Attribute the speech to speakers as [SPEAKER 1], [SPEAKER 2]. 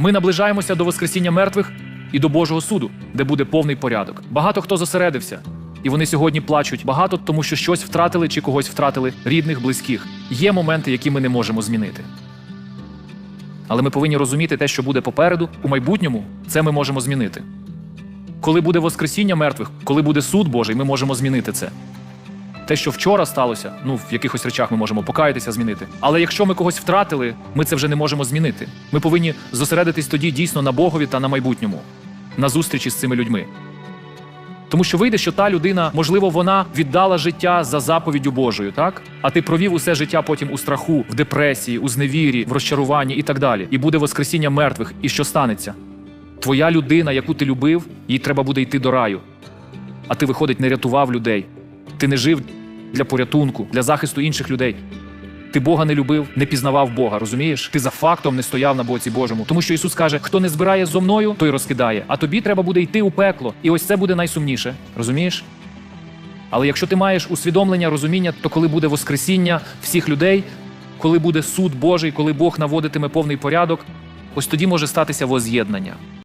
[SPEAKER 1] Ми наближаємося до Воскресіння мертвих і до Божого суду, де буде повний порядок. Багато хто зосередився, і вони сьогодні плачуть багато, тому що щось втратили чи когось втратили рідних, близьких. Є моменти, які ми не можемо змінити. Але ми повинні розуміти те, що буде попереду, у майбутньому, це ми можемо змінити. Коли буде Воскресіння мертвих, коли буде суд Божий, ми можемо змінити це. Те, що вчора сталося, ну в якихось речах ми можемо покаятися, змінити. Але якщо ми когось втратили, ми це вже не можемо змінити. Ми повинні зосередитись тоді дійсно на Богові та на майбутньому, на зустрічі з цими людьми. Тому що вийде, що та людина, можливо, вона віддала життя за заповіддю Божою, так? А ти провів усе життя потім у страху, в депресії, у зневірі, в розчаруванні і так далі. І буде Воскресіння мертвих. І що станеться? Твоя людина, яку ти любив, їй треба буде йти до раю. А ти, виходить, не рятував людей. Ти не жив для порятунку, для захисту інших людей. Ти Бога не любив, не пізнавав Бога, розумієш? Ти за фактом не стояв на боці Божому. Тому що Ісус каже: хто не збирає зо мною, той розкидає. А тобі треба буде йти у пекло. І ось це буде найсумніше. Розумієш? Але якщо ти маєш усвідомлення, розуміння, то коли буде Воскресіння всіх людей, коли буде суд Божий, коли Бог наводитиме повний порядок, ось тоді може статися воз'єднання.